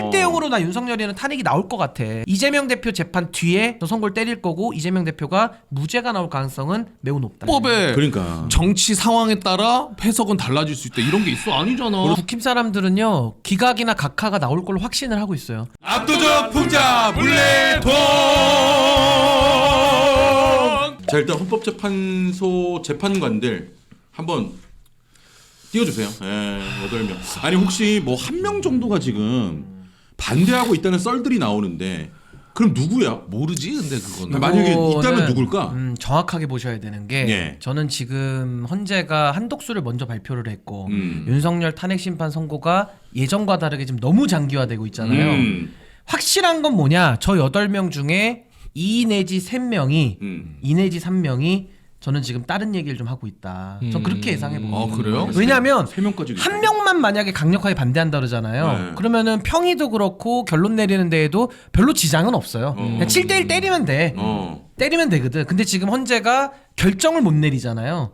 8대 0으로 나 윤석열이는 탄핵이 나올 것 같아. 이재명 대표 재판 뒤에 저 선고를 때릴 거고 이재명 대표가 무죄가 나올 가능성은 매우 높다. 법에 그러니까 정치 상황에 따라 해석은 달라질 수 있다 이런 게 있어 아니잖아. 국힘 사람들은요 기각이나 각하가 나올 걸로 확신을 하고 있어요. 압도적 풍자 물레통. 자 일단 헌법재판소 재판관들 한번 띄워주세요. 예, 여덟 명. 아니 혹시 뭐 한 명 정도가 지금 반대하고 있다는 썰들이 나오는데 그럼 누구야? 모르지 근데 그거는. 만약에 있다면 누굴까? 음, 정확하게 보셔야 되는 게 예. 저는 지금 헌재가 한독수를 먼저 발표를 했고 음. 윤석열 탄핵 심판 선고가 예전과 다르게 지금 너무 장기화되고 있잖아요. 음, 확실한 건 뭐냐? 저 8명 중에 2 내지 3명이 음. 2 내지 3명이 저는 지금 다른 얘기를 좀 하고 있다. 전 음. 그렇게 예상해 봅니다. 아 그래요? 왜냐하면 세 명까지 한 명만 만약에 강력하게 반대한다 그러잖아요. 네. 그러면은 평의도 그렇고 결론 내리는 데에도 별로 지장은 없어요. 어. 그냥 7대1 때리면 돼. 어. 때리면 되거든. 근데 지금 헌재가 결정을 못 내리잖아요.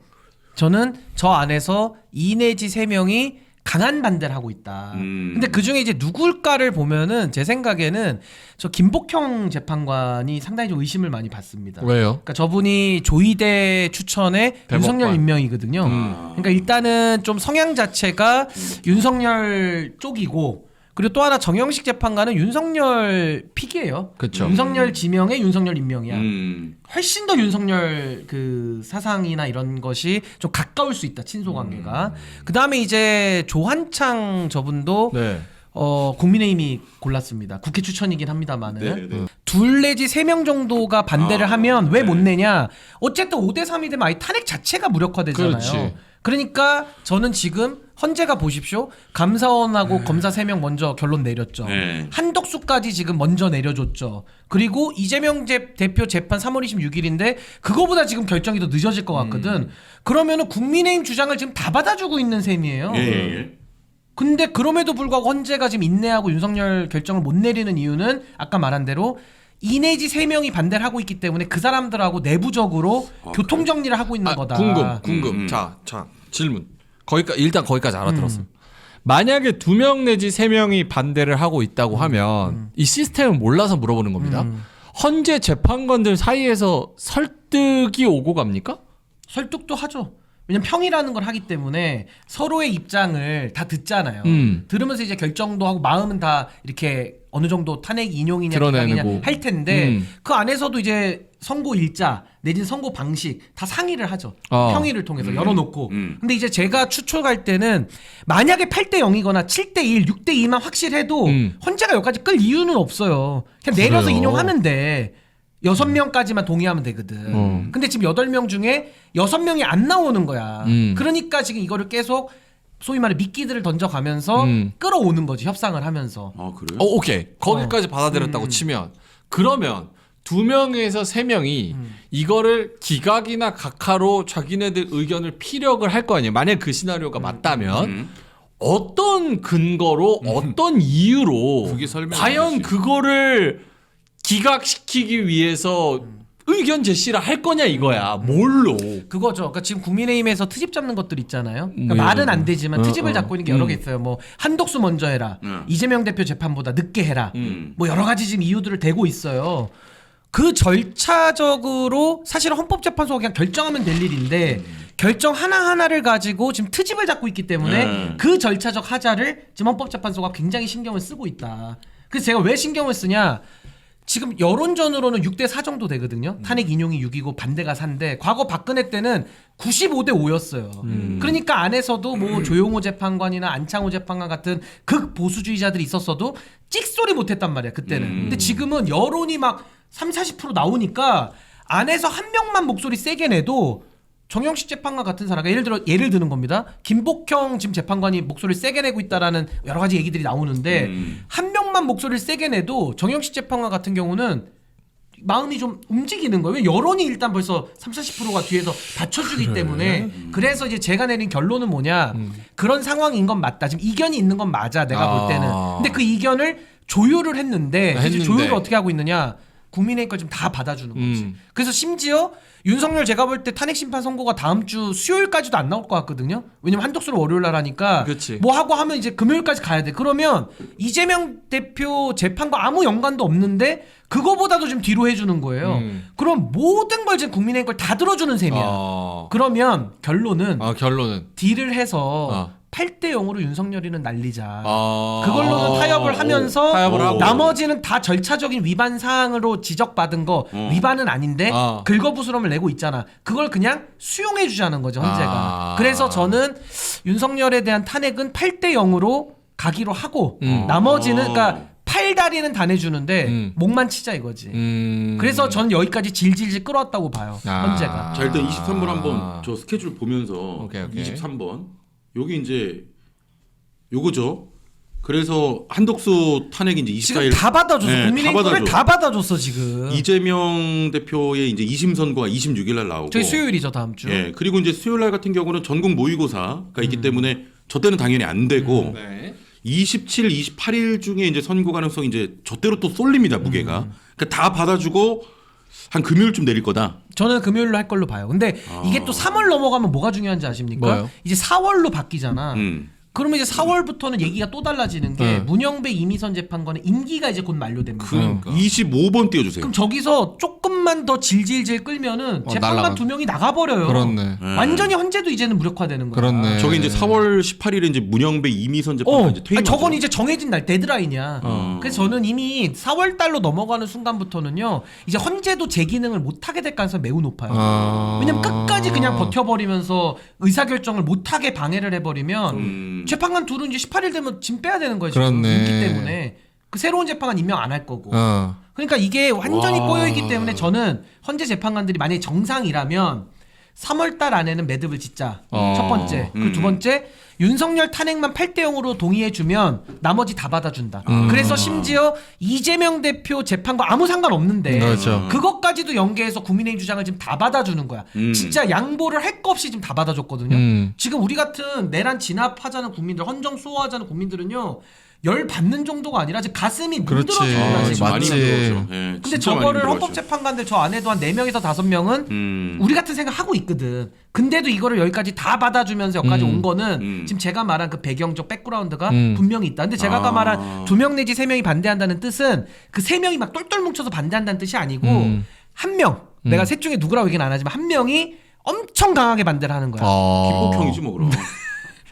저는 저 안에서 2 내지 3명이 강한 반대를 하고 있다. 음. 근데 그 중에 이제 누굴까를 보면은 제 생각에는 저 김복형 재판관이 상당히 좀 의심을 많이 받습니다. 왜요? 그러니까 저분이 조이대 추천의 대법관. 윤석열 임명이거든요. 음. 그러니까 일단은 좀 성향 자체가 윤석열 쪽이고 그리고 또 하나 정영식 재판관은 윤석열 픽이에요. 그쵸. 윤석열 지명의 윤석열 임명이야. 음. 훨씬 더 윤석열 그 사상이나 이런 것이 좀 가까울 수 있다 친소 관계가. 그 다음에 이제 조한창 저분도 네. 어 국민의힘이 골랐습니다. 국회 추천이긴 합니다만은 네, 네. 둘 내지 세 명 정도가 반대를 아, 하면 왜못 네. 내냐? 어쨌든 5대 3이 되면 아예 탄핵 자체가 무력화되잖아요. 그렇지. 그러니까 저는 지금 헌재가 보십시오. 감사원하고 검사 3명 먼저 결론 내렸죠. 네. 한덕수까지 지금 먼저 내려줬죠. 그리고 이재명 제- 대표 재판 3월 26일인데 그거보다 지금 결정이 더 늦어질 것 같거든. 그러면은 국민의힘 주장을 지금 다 받아주고 있는 셈이에요. 예, 예, 예. 근데 그럼에도 불구하고 헌재가 지금 인내하고 윤석열 결정을 못 내리는 이유는 아까 말한 대로 이 내지 세 명이 반대를 하고 있기 때문에 그 사람들하고 내부적으로 교통 정리를 하고 있는 아, 거다. 궁금, 궁금. 음, 음. 자, 자, 질문. 거기까 일단 거기까지 알아들었습니다. 음. 만약에 두 명 내지 세 명이 반대를 하고 음. 있다고 하면 이 시스템을 몰라서 물어보는 겁니다. 헌재 재판관들 사이에서 설득이 오고 갑니까? 설득도 하죠. 왜냐면 평이라는 걸 하기 때문에 서로의 입장을 다 듣잖아요. 음. 들으면서 이제 결정도 하고 마음은 다 이렇게 어느 정도 탄핵 인용이냐 드러내고. 기각이냐 할 텐데 음. 그 안에서도 이제 선고 일자 내진 선고 방식 다 상의를 하죠. 어. 평의를 통해서 열어놓고. 음. 근데 이제 제가 추측할 때는 만약에 8대 0이거나 7대 1, 6대 2만 확실해도 음. 헌재가 여기까지 끌 이유는 없어요. 그냥 내려서 그래요. 인용하면 돼. 여섯 명까지만 동의하면 되거든. 어. 근데 지금 여덟 명 중에 여섯 명이 안 나오는 거야. 음. 그러니까 지금 이거를 계속 소위 말해 미끼들을 던져가면서 음. 끌어오는 거지 협상을 하면서. 아 그래요? 어, 오케이. 거기까지 받아들였다고 음. 치면 그러면 두 명에서 세 명이 음. 이거를 기각이나 각하로 자기네들 의견을 피력을 할 거 아니에요. 만약 그 시나리오가 맞다면 음. 어떤 근거로 어떤 이유로 그게 설명이 과연 되지. 그거를 기각시키기 위해서 의견 제시를 할 거냐 이거야. 뭘로? 그거죠. 그러니까 지금 국민의힘에서 트집 잡는 것들 있잖아요. 그러니까 뭐 말은 안 되지만 어, 트집을 어. 잡고 있는 게 여러 음. 개 있어요. 뭐 한독수 먼저 해라. 음. 이재명 대표 재판보다 늦게 해라. 음. 뭐 여러 가지 지금 이유들을 대고 있어요. 그 절차적으로 사실은 헌법재판소가 그냥 결정하면 될 일인데 결정 하나 하나를 가지고 지금 트집을 잡고 있기 때문에 네. 그 절차적 하자를 지금 헌법재판소가 굉장히 신경을 쓰고 있다. 그래서 제가 왜 신경을 쓰냐? 지금 여론전으로는 6대 4 정도 되거든요. 탄핵 인용이 6이고 반대가 4인데 과거 박근혜 때는 95대 5였어요. 그러니까 안에서도 뭐 조용호 재판관이나 안창호 재판관 같은 극 보수주의자들이 있었어도 찍소리 못했단 말이야 그때는. 음. 근데 지금은 여론이 막 3, 40% 나오니까 안에서 한 명만 목소리 세게 내도 정영식 재판관 같은 사람, 예를 들어 예를 드는 겁니다. 김복형 지금 재판관이 목소리를 세게 내고 있다라는 여러 가지 얘기들이 나오는데 음. 한 명만 목소리를 세게 내도 정영식 재판관 같은 경우는 마음이 좀 움직이는 거예요. 왜 여론이 일단 벌써 3, 40%가 뒤에서 받쳐주기 때문에 그래서 이제 제가 내린 결론은 뭐냐 그런 상황인 건 맞다. 지금 이견이 있는 건 맞아. 내가 아. 볼 때는. 근데 그 이견을 조율을 했는데, 이제 했는데. 조율을 어떻게 하고 있느냐? 국민의힘 걸좀다 받아주는 거지. 음. 그래서 심지어 윤석열 제가 볼 때 탄핵 심판 선고가 다음 주 수요일까지도 안 나올 것 같거든요. 왜냐면 한독수를 월요일 날 하니까 그치. 뭐 하고 하면 이제 금요일까지 가야 돼. 그러면 이재명 대표 재판과 아무 연관도 없는데 그거보다도 좀 뒤로 해주는 거예요. 음. 그럼 모든 걸 지금 국민의힘 걸 다 들어주는 셈이야. 어. 그러면 결론은 아 결론은 딜을 해서 어. 8대 0으로 윤석열이는 날리자. 아. 그걸로는 타협을 하면서 타협을 하고. 나머지는 다 절차적인 위반 사항으로 지적받은 거 어. 위반은 아닌데 어. 긁어부스럼을 내고 있잖아. 그걸 그냥 수용해 주자는 거죠 헌재가. 아. 그래서 저는 윤석열에 대한 탄핵은 8대 0으로 가기로 하고 음. 나머지는 어. 그러니까 팔다리는 다 내 주는데 음. 목만 치자 이거지. 음. 그래서 저는 여기까지 질질질 끌어왔다고 봐요 아. 헌재가. 자 일단 23번 아. 한번 저 스케줄 보면서 오케이, 오케이. 23번 여기 이제 요거죠. 그래서 한덕수 탄핵이 이제 지금 24일 다 받아줬어. 네, 국민의힘 다 거를 받아줘. 다 받아줬어 지금. 이재명 대표의 이제 2심 선고가 26일 날 나오고 저희 수요일이죠 다음 주. 예 그리고 이제 수요일 날 같은 경우는 전국 모의고사가 있기 때문에 저 때는 당연히 안 되고 네. 27, 28일 중에 이제 선고 가능성 이제 저대로 또 쏠립니다 무게가. 그러니까 다 받아주고 한 금요일쯤 내릴 거다. 저는 금요일로 할 걸로 봐요. 근데 이게 또 3월 넘어가면 뭐가 중요한지 아십니까? 뭐요? 이제 4월로 바뀌잖아. 음. 그러면 이제 4월부터는 얘기가 또 달라지는 게 네. 문영배 이미선 재판관의 임기가 이제 곧 만료됩니다. 그러니까. 25번 띄워주세요. 그럼 저기서 조금만 더 질질질 끌면은 어, 재판관 날라가. 두 명이 나가버려요. 그렇네. 네. 완전히 헌재도 이제는 무력화되는 거야. 그렇네. 저기 이제 4월 18일에 이제 문영배 이미선 재판관 어, 이제 아니, 퇴임하죠. 저건 이제 정해진 날 데드라인이야. 어. 그래서 저는 이미 4월 달로 넘어가는 순간부터는요, 이제 헌재도 제 기능을 못 하게 될 가능성이 매우 높아요. 아. 왜냐면 끝까지 그냥 버텨버리면서 의사 결정을 못 하게 방해를 해버리면 음. 재판관 둘은 이제 18일 되면 짐 빼야 되는 거예요. 그렇네. 지금 임기 때문에. 그 새로운 재판관 임명 안 할 거고. 어. 그러니까 이게 완전히 와. 꼬여 있기 때문에 저는 헌재 재판관들이 만약에 정상이라면 3월 달 안에는 매듭을 짓자. 어. 첫 번째. 그리고 두 음. 번째 윤석열 탄핵만 8대 0으로 동의해주면 나머지 다 받아준다. 음. 그래서 심지어 이재명 대표 재판과 아무 상관 없는데 그렇죠. 그것까지도 연계해서 국민의힘 주장을 지금 다 받아주는 거야. 음. 진짜 양보를 할 거 없이 지금 다 받아줬거든요. 음. 지금 우리 같은 내란 진압하자는 국민들, 헌정 수호하자는 국민들은요 열 받는 정도가 아니라 지금 가슴이 그렇지. 문드러집니다 아, 지금. 지금 많이 맞지. 힘들었죠. 예, 근데 진짜 많이 저거를 힘들었죠. 헌법재판관들 저 안에도 한 4명에서 5명은 음. 우리 같은 생각 하고 있거든. 근데도 이거를 여기까지 다 받아주면서 여기까지 음. 온 거는 음. 지금 제가 말한 그 배경적 백그라운드가 음. 분명히 있다. 근데 제가 아까 아. 말한 두 명 내지 세 명이 반대한다는 뜻은 그 세 명이 막 똘똘 뭉쳐서 반대한다는 뜻이 아니고 음. 한 명, 음. 내가 셋 중에 누구라고 얘기는 안 하지만 한 명이 엄청 강하게 반대를 하는 거야. 어. 김복형이지 뭐 그럼.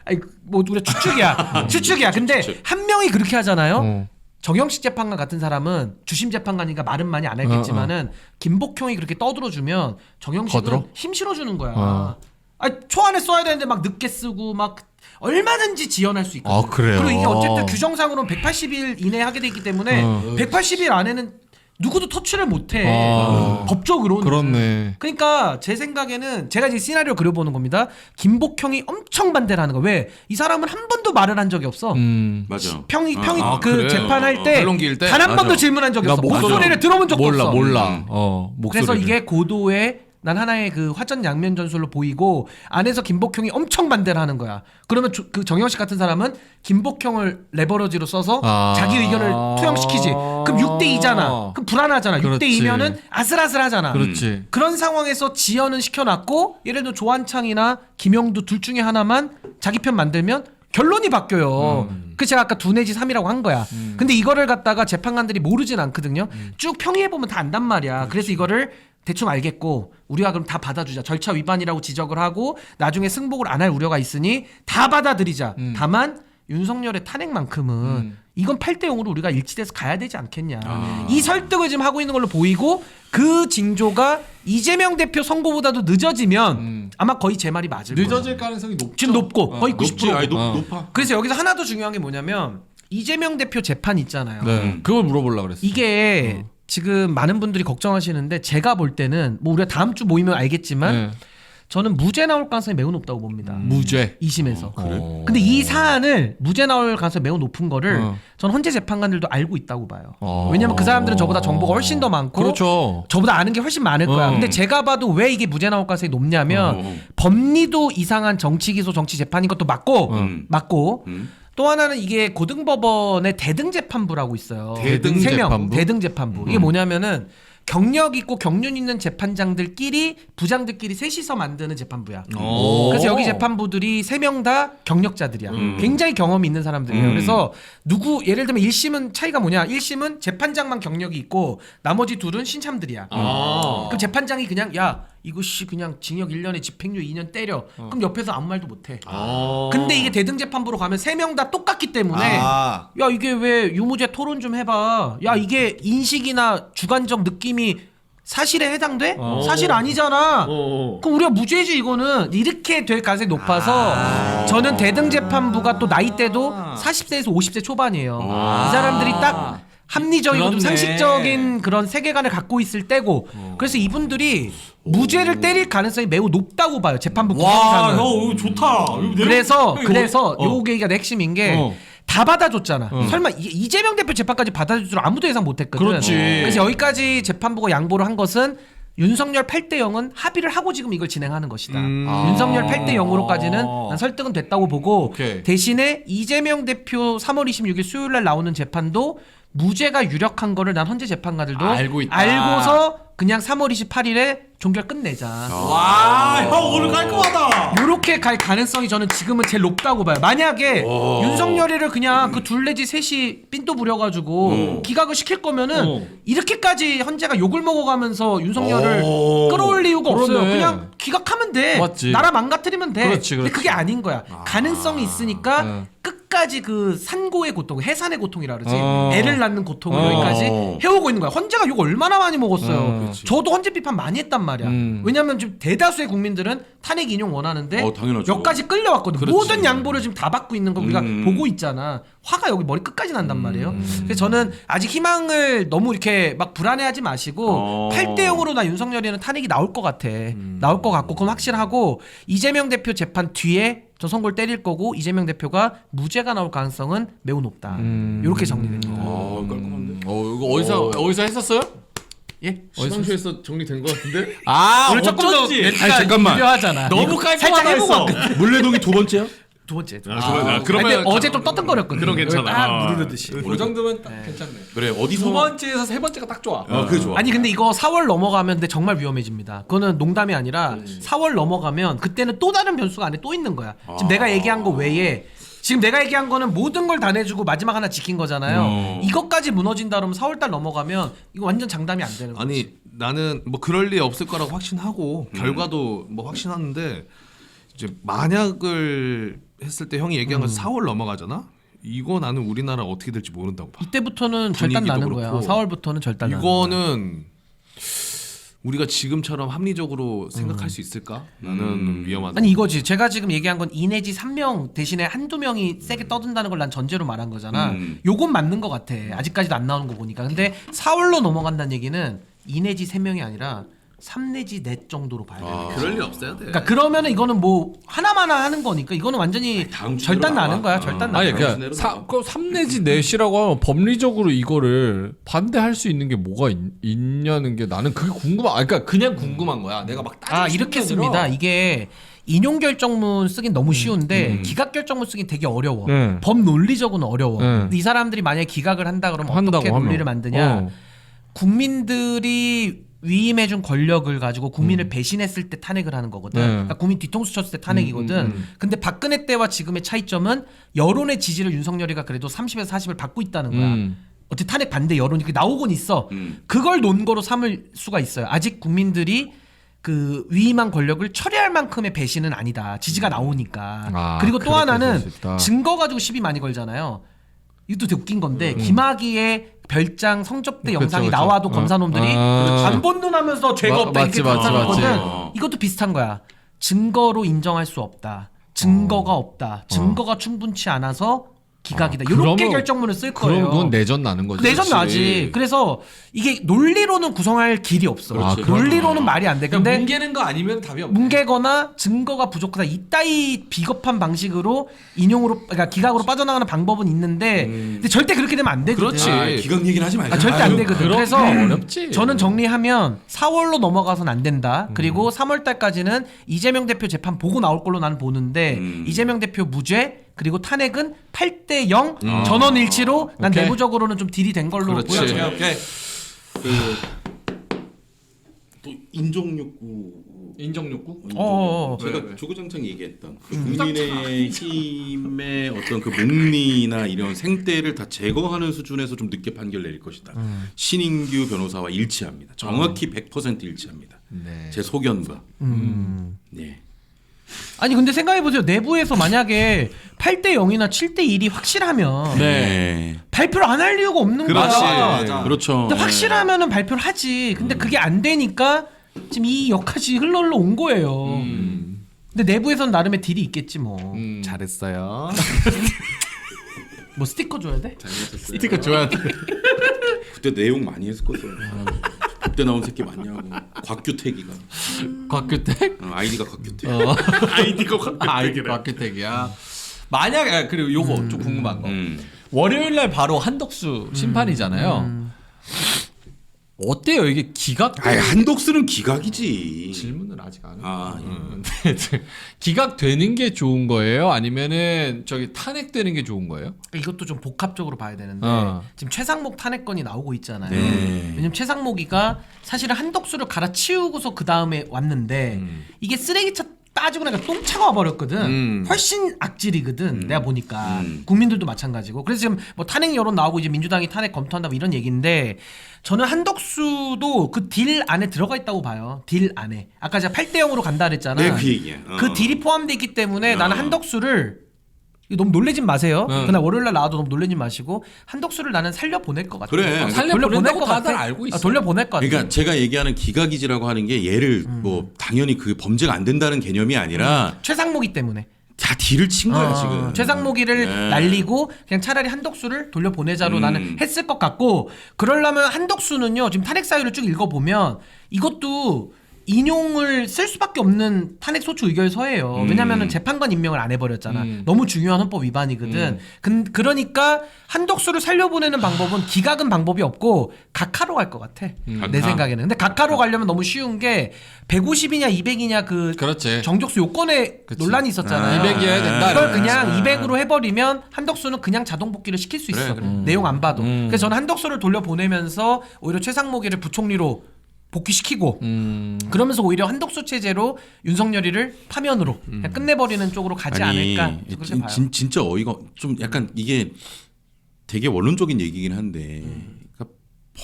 아니 뭐 우리가 추측이야. 추측이야. 근데 추측. 한 명이 그렇게 하잖아요. 어. 정영식 재판관 같은 사람은 주심 재판관이니까 말은 많이 안 하겠지만은 김복형이 그렇게 떠들어 주면 정영식은 거들어? 힘 실어 주는 거야. 어. 아니 초안에 써야 되는데 막 늦게 쓰고 막 얼마든지 지연할 수 있거든. 아, 그래요? 리고 이게 어쨌든 규정상으로는 180일 이내에 하게 돼 있기 때문에 어. 180일 안에는 누구도 터치를 못 해. 아. 법적으로는. 그렇네. 그러니까 제 생각에는 제가 이제 시나리오 그려보는 겁니다. 김복형이 엄청 반대를 하는 거. 왜? 이 사람은 한 번도 말을 한 적이 없어. 음. 맞아. 평이 아, 평이 아, 그 그래? 재판할 때? 단 한. 번도 질문한 적이 나 없어. 목소리- 목소리를 들어본 적도 몰라 없어. 몰라. 음. 어 목소리. 그래서 이게 고도의 난 하나의 그 화전 양면 전술로 보이고 안에서 김복형이 엄청 반대를 하는 거야. 그러면 조- 그 정영식 같은 사람은 김복형을 레버러지로 써서 아. 자기 의견을 투영시키지. 그럼 6대 2잖아. 그럼 불안하잖아. 6대 그렇지. 2면은 아슬아슬하잖아. 그렇지. 그런 상황에서 지연은 시켜놨고 예를 들어 조한창이나 김영두 둘 중에 하나만 자기 편 만들면 결론이 바뀌어요. 음. 그 제가 아까 두 내지 3이라고 한 거야. 근데 이거를 갖다가 재판관들이 모르진 않거든요. 음. 쭉 평의해 보면 다 안단 말이야. 그래서 이거를 대충 알겠고 우리가 그럼 다 받아주자. 절차 위반이라고 지적을 하고 나중에 승복을 안 할 우려가 있으니 다 받아들이자. 음. 다만 윤석열의 탄핵만큼은 음. 이건 8대 0으로 우리가 일치돼서 가야 되지 않겠냐. 아. 이 설득을 지금 하고 있는 걸로 보이고 그 징조가 이재명 대표 선고보다도 늦어지면 음. 아마 거의 제 말이 맞을 거예요. 늦어질 가능성이 높죠. 지금 높고 거의 90%. 높지. 아니 높, 어. 높아. 그래서 여기서 하나 더 중요한 게 뭐냐면 이재명 대표 재판 있잖아요. 네. 음. 그걸 물어보려고 그랬어. 이게 지금 많은 분들이 걱정하시는데 제가 볼 때는 뭐 우리가 다음 주 모이면 알겠지만 네. 저는 무죄 나올 가능성이 매우 높다고 봅니다. 무죄. 2심에서. 그래? 어. 근데 이 사안을 무죄 나올 가능성이 매우 높은 거를 어. 전 헌재 재판관들도 알고 있다고 봐요. 어. 왜냐면 그 사람들은 저보다 정보가 훨씬 더 많고 그렇죠. 저보다 아는 게 훨씬 많을 거야. 어. 근데 제가 봐도 왜 이게 무죄 나올 가능성이 높냐면 어. 법리도 이상한 정치 기소 정치 재판인 것도 맞고 음. 맞고 음. 또 하나는 이게 고등법원의 대등 재판부라고 있어요. 대등 세 명, 재판부? 대등 재판부. 이게 뭐냐면은 경력 있고 경륜 있는 재판장들끼리 부장들끼리 셋이서 만드는 재판부야. 오. 그래서 여기 재판부들이 세 명 다 경력자들이야. 굉장히 경험이 있는 사람들이에요. 음. 그래서 누구 예를 들면 1심은 차이가 뭐냐? 1심은 재판장만 경력이 있고 나머지 둘은 신참들이야. 아. 그럼 재판장이 그냥 야 씨 그냥 징역 1년에 집행유예 2년 때려. 그럼 옆에서 아무 말도 못 해. 아. 근데 이게 대등 재판부로 가면 세 명 다 똑같기 때문에 아. 야 이게 왜 유무죄 토론 좀 해봐. 야 이게 인식이나 주관적 느낌이 사실에 해당돼? 사실 아니잖아. 그럼 우리가 무죄지 이거는 이렇게 될 가능성이 높아서 저는 대등 재판부가 또 나이대도 40세에서 50세 초반이에요. 이 사람들이 딱 합리적이고 좀 그렇네. 상식적인 그런 세계관을 갖고 있을 때고 그래서 이분들이 무죄를 때릴 가능성이 매우 높다고 봐요 재판부 와, 구성상은. 형 이거 좋다. 이거 내용- 그래서 이거- 그래서 어. 요게가 핵심인 게다 받아줬잖아. 설마 이- 이재명 대표 재판까지 받아줄 줄 아무도 예상 못했거든. 그렇지. 그래서 여기까지 재판부가 양보를 한 것은 윤석열 8대 0은 합의를 하고 지금 이걸 진행하는 것이다. 아. 윤석열 8대 0으로까지는 난 설득은 됐다고 보고 오케이. 대신에 이재명 대표 3월 26일 수요일 날 나오는 재판도 무죄가 유력한 거를 난 헌재 재판관들도 알고 있다. 알고서 그냥 3월 28일에 종결 끝내자. 와, 형 오늘 깔끔하다. 요렇게 갈 가능성이 저는 지금은 제일 높다고 봐요. 만약에 윤석열이를 그냥 그 둘 내지 셋이 삔또 부려가지고 기각을 시킬 거면은 이렇게까지 헌재가 욕을 먹어가면서 윤석열을 오. 끌어올 이유가 없어요. 그러네. 그냥 기각하면 돼. 맞지. 나라 망가뜨리면 돼. 그렇지, 근데 그렇지. 그게 아닌 거야. 가능성이 있으니까 네. 끝까지 그 산고의 고통, 해산의 고통이라 그러지. 어. 애를 낳는 고통을 어. 여기까지 해오고 있는 거야. 헌재가 욕 얼마나 많이 먹었어요. 어. 저도 헌재 비판 많이 했단 말이야. 음. 왜냐면 지금 대다수의 국민들은 탄핵 인용 원하는데 어, 당연하죠. 여기까지 끌려왔거든. 그렇지. 모든 양보를 지금 다 받고 있는 거 우리가 음. 보고 있잖아. 화가 여기 머리 끝까지 난단 음. 말이에요. 그래서 저는 아직 희망을 너무 이렇게 막 불안해하지 마시고 어. 8대 0으로 나 윤석열이는 탄핵이 나올 것 같아. 음. 나올 것 같고 그건 확실하고 이재명 대표 재판 뒤에 저 선고를 때릴 거고 이재명 대표가 무죄가 나올 가능성은 매우 높다. 음. 이렇게 정리됩니다. 아, 깔끔한데. 어 이거 어디서 어디서 했었어요? 예? 시상쇼에서 정리된 것 같은데? 아 오늘 조금 더 어쩐지. 멘트가 아니, 잠깐만. 유려하잖아. 너무 이거 깔끔하다 살짝 해보고 했어. 왔거든. 물레동이 두 번째야? 두 번째. 아, 그러면 아니, 그러면 근데 어제 좀 떠듬거렸거든. 그럼 괜찮아. 딱 아. 무르르듯이. 그 정도면 딱 괜찮네. 그래 어디서? 두 번째에서 세 번째가 딱 좋아. 어, 그게 좋아. 아니 근데 이거 4월 넘어가면 근데 정말 위험해집니다. 그거는 농담이 아니라 음. 4월 넘어가면 그때는 또 다른 변수가 안에 또 있는 거야. 지금 아. 내가 얘기한 거 외에 지금 내가 얘기한 거는 모든 걸 다 내주고 마지막 하나 지킨 거잖아요. 어. 이것까지 무너진다 그러면 4월 달 넘어가면 이거 완전 장담이 안 되는 거야. 아니 나는 뭐 그럴 리 없을 거라고 확신하고 결과도 뭐 확신하는데 이제 만약을 했을 때 형이 얘기한 건 4월 넘어가잖아. 이거 나는 우리나라 어떻게 될지 모른다고 봐. 이때부터는 절단 분위기도 나는 거야. 그렇고. 4월부터는 절단 나는 거야. 이거는 우리가 지금처럼 합리적으로 생각할 수 있을까? 나는 위험하다. 아니 이거지. 제가 지금 얘기한 건2 내지 3명 대신에 한두 명이 세게 떠든다는 걸 난 전제로 말한 거잖아. 음. 요건 맞는 것 같아. 아직까지도 안 나오는 거 보니까. 근데 4월로 넘어간다는 얘기는 2 내지 3명이 아니라 3 내지 4 정도로 봐야 돼. 아. 그럴 리 없어야 돼. 그러니까 그러면은 이거는 뭐 하나만 하는 거니까 이거는 완전히 다음 주 절단 나는. 거야. 절단 아. 나는 아니 거야. 그냥 사, 그 3내지 4시라고 하면 법리적으로 이거를 반대할 수 있는 게 뭐가 있, 냐는 게 나는 그게 궁금한 아 그러니까 그냥 궁금한 거야. 내가 막 따지고 아 이렇게 게 아니라. 씁니다. 이게 인용 결정문 쓰긴 너무 쉬운데 기각 결정문 쓰긴 되게 어려워. 네. 법 논리적으로는 어려워. 네. 근데 이 사람들이 만약에 기각을 한다 그러면 한다고 어떻게 하면. 논리를 만드냐? 어. 국민들이 위임해준 권력을 가지고 국민을 배신했을 때 탄핵을 하는 거거든. 네. 그러니까 국민 뒤통수 쳤을 때 탄핵이거든. 음, 음, 음. 근데 박근혜 때와 지금의 차이점은 여론의 지지를 윤석열이가 그래도 30에서 40을 받고 있다는 거야. 음. 어떻게 탄핵 반대 여론이 이렇게 나오곤 있어. 음. 그걸 논거로 삼을 수가 있어요. 아직 국민들이 그 위임한 권력을 처리할 만큼의 배신은 아니다. 지지가 나오니까. 아, 그리고 또 하나는. 증거 가지고 시비 많이 걸잖아요. 이것도 되게 웃긴 건데 음. 김학의의 별장 성접대 그렇죠, 영상이 그렇죠. 나와도 어. 검사놈들이 아. 안 본눈하면서 죄가 마- 없다 맞지, 이렇게 맞지. 맞지. 어. 이것도 비슷한 거야. 증거로 인정할 수 없다. 증거가 없다. 증거가 충분치 않아서 기각이다. 아, 이렇게 그러면- 결정문을 쓸 거예요. 그럼 그건 내전 나는 거지. 내전 그렇지. 나지. 그래서 이게 논리로는 구성할 길이 없어. 아, 논리로는 말이 안 돼. 근데 근데 뭉개는 거 아니면 답이 없네. 뭉개거나 증거가 부족하다 이따위 비겁한 방식으로 인용으로 그러니까 기각으로 빠져나가는 방법은 있는데 근데 절대 그렇게 되면 안 되거든. 그렇지. 아, 기각 얘기는 하지 말자. 아, 절대 안 되거든. 그렇게 그래서 어렵지. 저는 정리하면 4월로 넘어가선 안 된다. 음. 그리고 3월 달까지는 이재명 대표 재판 보고 나올 걸로 나는 보는데 음. 이재명 대표 무죄 그리고 탄핵은 8대 0 전원 일치로 난 음. 오케이. 내부적으로는 좀 딜이 된 걸로 그렇지. 보여져요. 오케이. 그또 인종욕구 인정 욕구? 어, 어, 어. 제가 왜, 왜? 주구장창 얘기했던 그 국민의힘의 어떤 그 목리나 이런 생떼를 다 제거하는 수준에서 좀 늦게 판결 내릴 것이다. 신인규 변호사와 일치합니다. 정확히 100% 일치합니다. 네. 제 소견과. 음. 네. 아니 근데 생각해 보세요. 내부에서 만약에 8대 0이나 7대 1이 확실하면 네. 발표를 안 할 이유가 없는 그렇지. 거야. 맞아. 그렇죠. 근데 확실하면은 발표를 하지. 근데 그게 안 되니까 지금 이 역할이 흘러 흘러 온 거예요. 음. 근데 내부에선 나름의 딜이 있겠지 뭐. 음. 잘했어요. 뭐 스티커 줘야 돼? 스티커 줘야 돼. 그때 내용 많이 했을 거예요. 그때 나온 새끼 맞냐고. 곽규택이가. 곽규택? 어, 아이디가 곽규택. 어. 아이디가 아, 이게 곽규택이야. 만약에 아, 그리고 요거 좀 궁금한 거. 음. 월요일 날 바로 한덕수 심판이잖아요. 어때요? 이게 기각 아이 한독수는 기각이지. 질문을 아직 안했 아, 예. 음. 기각되는 게 좋은 거예요? 아니면은 저기 탄핵되는 게 좋은 거예요? 이것도 좀 복합적으로 봐야 되는데 어. 지금 최상목 탄핵건이 나오고 있잖아요. 네. 왜냐면 최상목이가 사실은 한덕수를 갈아치우고서 그 다음에 왔는데 음. 이게 쓰레기차 따지고 나니까 똥 차가 와버렸거든. 음. 훨씬 악질이거든. 내가 보니까 음. 국민들도 마찬가지고. 그래서 지금 뭐 탄핵 여론 나오고 이제 민주당이 탄핵 검토한다 뭐 이런 얘기인데 저는 한덕수도 그 딜 안에 들어가 있다고 봐요. 딜 안에. 아까 제가 8대 0으로 간다 그랬잖아. 네, 그 얘기야. 어. 그 딜이 포함돼 있기 때문에 어. 나는 한덕수를 이거 너무 놀래진 마세요. 응. 그날 월요일 날 나와도 너무 놀래지 마시고 한덕수를 나는 살려 보낼 것 같아. 그래. 어, 살려 보낸다고 것 같아. 알고 있어. 아, 돌려 보낼 것 같아. 그러니까 제가 얘기하는 기각이지라고 하는 게 얘를 음. 뭐 당연히 그 범죄가 안 된다는 개념이 아니라 최상목이 때문에. 다 딜을 친 거야 어, 지금. 최상목이를 네. 날리고 그냥 차라리 한덕수를 돌려 보내자로 음. 나는 했을 것 같고 그러려면 한덕수는요 지금 탄핵 사유를 쭉 읽어보면 이것도 인용을 쓸 수밖에 없는 탄핵 소추 의결서예요. 음. 왜냐하면 재판관 임명을 안 해버렸잖아. 음. 너무 중요한 헌법 위반이거든. 근, 그러니까 한덕수를 살려보내는 방법은 기각은 방법이 없고 각하로 갈 것 같아. 내 각하. 생각에는. 근데 각하로 가려면 너무 쉬운 게 150이냐 200이냐 그 그렇지. 정적수 요건에 그치. 논란이 있었잖아요. 아, 200 이어야 된다. 이걸 네. 그냥 네. 200으로 해버리면 한덕수는 그냥 자동 복귀를 시킬 수 있어. 그래, 그래. 내용 안 봐도. 음. 그래서 저는 한덕수를 돌려보내면서 오히려 최상목이를 부총리로 복귀시키고 음. 그러면서 오히려 한덕수 체제로 윤석열이를 파면으로 그냥 끝내버리는 쪽으로 가지 않을까 그렇게 진, 봐요. 진, 진짜 어이가 좀 약간 이게 되게 원론적인 얘기긴 한데 음.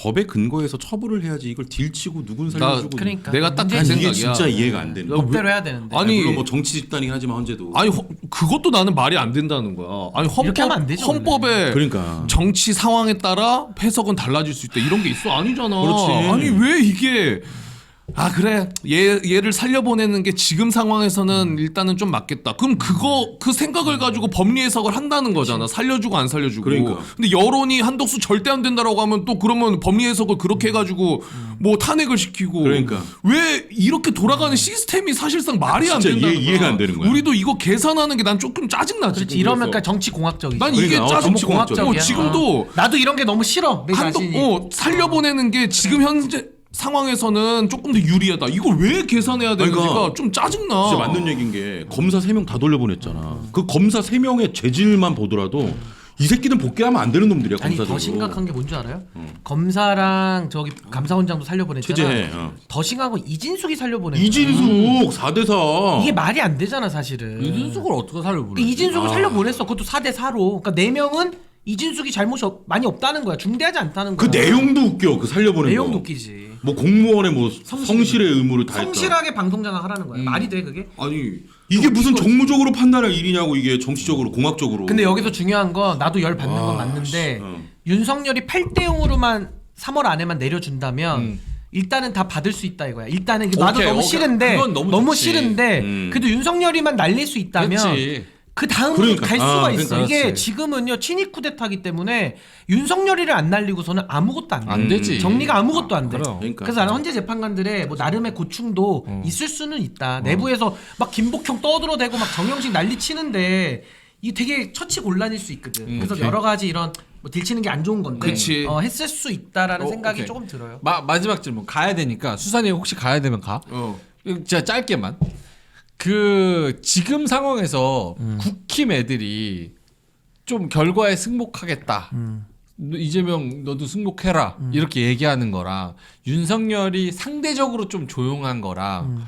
법에 근거해서 처벌을 해야지 이걸 딜치고 누군 나- 살려주고 그러니까. 내가 딱 그 문제는 이게 생각이야. 진짜 이해가 안 되는 나 거야. 법대로 해야 되는데. 아니, 물론 뭐 정치 집단이긴 하지만 헌재도 아니 허- 그것도 나는 말이 안 된다는 거야. 아니 헌법 이렇게 하면 안 되죠, 헌법에 그러니까 정치 상황에 따라 해석은 달라질 수 있다 이런 게 있어 아니잖아. 그렇지. 아니 왜 이게 아 그래 얘 얘를 살려보내는 게 지금 상황에서는 일단은 좀 맞겠다. 그럼 그거 그 생각을 가지고 법리 해석을 한다는 거잖아. 살려주고 안 살려주고. 그러니까. 근데 여론이 한덕수 절대 안 된다라고 하면 또 그러면 법리 해석을 그렇게 해가지고 뭐 탄핵을 시키고. 그러니까. 왜 이렇게 돌아가는 시스템이 사실상 말이 안 진짜 된다는 이해- 거야. 이해가 안 되는 거야. 우리도 이거 계산하는 게 난 조금 짜증나 그렇지 지금. 이러면. 그러니까 정치 공학적이지. 난 이게 그러니까, 어, 짜증 정치 공학적이야. 어, 지금도 나도 이런 게 너무 싫어. 내 한덕 자신이. 어, 살려보내는 게 지금 현재 상황에서는 조금 더 유리하다. 이걸 왜 계산해야 되는지가 그러니까 좀 짜증나. 진짜 맞는 얘기인 게 검사 세명다 돌려보냈잖아. 그 검사 세 명의 죄질만 보더라도 이 새끼는 복귀하면 안 되는 놈들이야 아니 검사들. 더 심각한 게 뭔지 알아요? 검사랑 저기 감사원장도 살려보냈잖아. 체제해. 어. 더 심각한 건 이진숙이 살려보냈. 이진숙 4대 4. 이게 말이 안 되잖아 사실은. 이준석을 어떻게 살려보내? 그 이진숙을 아. 살려보냈어. 그것도 4대 4로. 그러니까 네 명은 이진숙이 잘못이 없- 많이 없다는 거야. 중대하지 않다는 그 거야. 내용도 웃겨. 그 살려보낸 내용도 거. 웃기지. 뭐 공무원의 뭐 성실의 의무를 다했다. 성실하게 방송 장악 하라는 거야. 말이 돼 그게? 아니 이게 무슨 정무적으로 판단할 일이냐고 이게 정치적으로 공학적으로. 근데 여기서 중요한 건 나도 열 받는 건 와, 맞는데 씨, 어. 윤석열이 8대 0으로만 3월 안에만 내려준다면 음. 일단은 다 받을 수 있다 이거야. 일단은 이게 나도 오케이, 너무 오케이. 싫은데 그건 너무 좋지. 싫은데 음. 그래도 윤석열이만 날릴 수 있다면 그렇지. 그 다음으로 그러니까. 갈 아, 수가 그러니까 있어. 이게 그렇지. 지금은요 친이 쿠데타기 때문에 윤석열이를 안 날리고서는 아무것도 안 돼. 안 되지. 정리가 아무것도 안 돼. 그럼. 그러니까. 그래서 나는 헌재 재판관들의 뭐 나름의 고충도 어. 있을 수는 있다. 내부에서 막 김복형 떠들어대고 막 정영식 난리 치는데 이 되게 처치 곤란일 수 있거든. 음, 그래서 오케이. 여러 가지 이런 뭐 딜치는 게 안 좋은 건데 그치. 어, 했을 수 있다라는 어, 생각이 오케이. 조금 들어요. 마, 마지막 질문 가야 되니까 수산이 혹시 가야 되면 가. 어. 진짜 짧게만. 그 지금 상황에서 음. 국힘 애들이 좀 결과에 승복하겠다. 너 이재명 너도 승복해라. 이렇게 얘기하는 거랑 윤석열이 상대적으로 좀 조용한 거랑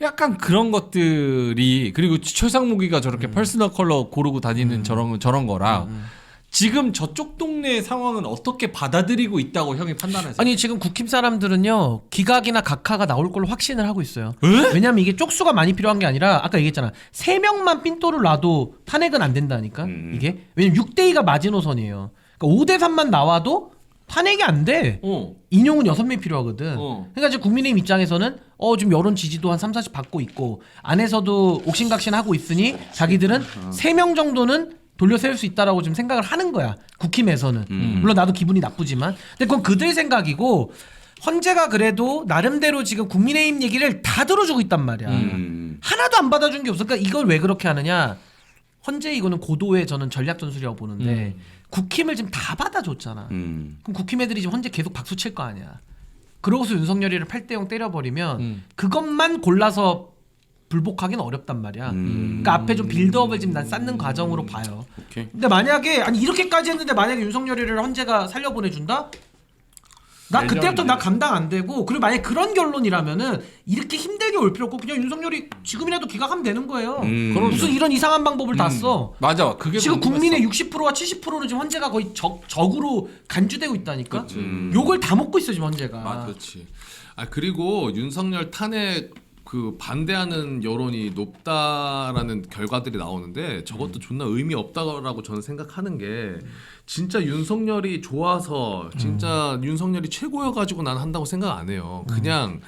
약간 그런 것들이 그리고 최상무기가 저렇게 퍼스널 컬러 고르고 다니는 저런 저런 거랑 지금 저쪽 동네 상황은 어떻게 받아들이고 있다고 형이 판단하세요? 아니 지금 국힘 사람들은요 기각이나 각하가 나올 걸로 확신을 하고 있어요. 왜냐면 이게 쪽수가 많이 필요한 게 아니라 아까 얘기했잖아 세 명만 핀도를 놔도 탄핵은 안 된다니까 음. 이게 왜냐면 6대 2가 마지노선이에요. 그러니까 5대 3만 나와도 탄핵이 안 돼. 어. 인용은 여섯 명 필요하거든. 어. 그러니까 지금 국민의힘 입장에서는 어 지금 여론 지지도 한 3, 40 받고 있고 안에서도 옥신각신 하고 있으니 자기들은 세 명 정도는 돌려 세울 수 있다라고 지금 생각을 하는 거야. 국힘에서는. 음. 물론 나도 기분이 나쁘지만. 근데 그건 그들 생각이고 헌재가 그래도 나름대로 지금 국민의힘 얘기를 다 들어주고 있단 말이야. 음. 하나도 안 받아준 게 없어. 그러니까 이걸 왜 그렇게 하느냐? 헌재 이거는 고도의 저는 전략 전술이라고 보는데 국힘을 지금 다 받아줬잖아. 음. 그럼 국힘 애들이 지금 헌재 계속 박수 칠 거 아니야. 그러고서 윤석열이를 8대 0 때려버리면 음. 그것만 골라서 불복하기는 어렵단 말이야. 음. 그러니까 앞에 좀 빌드업을 지금 난 쌓는 과정으로 봐요. 오케이. 근데 만약에 아니 이렇게까지 했는데 만약에 윤석열이를 헌재가 살려 보내준다? 나 그때부터 나 감당 안 되고 그리고 만약 에 그런 결론이라면은 이렇게 힘들게 올 필요 없고 그냥 윤석열이 지금이라도 기각하면 되는 거예요. 음. 무슨 이런 이상한 방법을 다 음. 써. 맞아. 그게 지금 궁금했어. 국민의 60%와 70%는 지금 헌재가 거의 적, 적으로 간주되고 있다니까. 음. 욕을 다 먹고 있어 지금 헌재가. 아, 그렇지. 아 그리고 윤석열 탄핵 그 반대하는 여론이 높다라는 결과들이 나오는데 저것도 존나 의미 없다라고 저는 생각하는 게 진짜 윤석열이 좋아서 진짜 윤석열이 최고여가지고 난 한다고 생각 안 해요. 그냥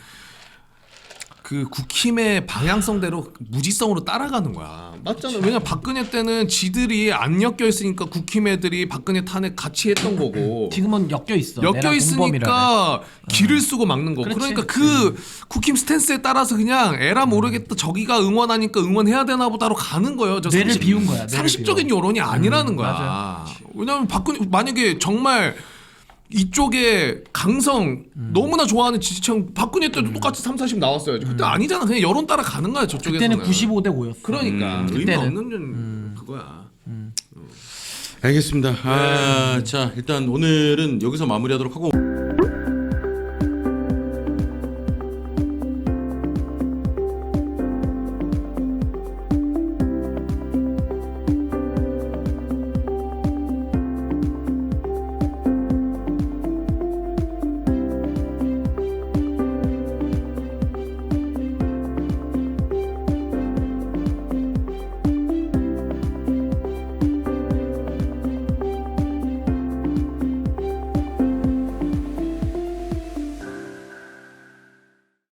그 국힘의 방향성대로 무지성으로 따라가는 거야. 맞잖아. 왜냐 박근혜 때는 지들이 안 엮여 있으니까 국힘 애들이 박근혜 탄핵 같이 했던 거고. 지금은 엮여 있어. 엮여 내랑 공범이라네. 있으니까 길을 쓰고 막는 거. 그렇지. 그러니까그 국힘 스탠스에 따라서 그냥 에라 모르겠다. 저기가 응원하니까 응원해야 되나 보다로 가는 거예요. 저 뇌를 비운 거야, 뇌를 상식적인 비워. 여론이 아니라는 음, 거야. 맞아요. 왜냐면 박근혜 만약에 정말 이쪽에 강성 음. 너무나 좋아하는 지지층 박근혜 때도 똑같이 3, 40 나왔어야지. 그때 아니잖아. 그냥 여론 따라 가는 거야. 저쪽에서는. 그때는 95대 5였어. 그러니까 음, 의미 그때는. 없는 그거야. 알겠습니다. 아, 자 일단 오늘은 여기서 마무리하도록 하고.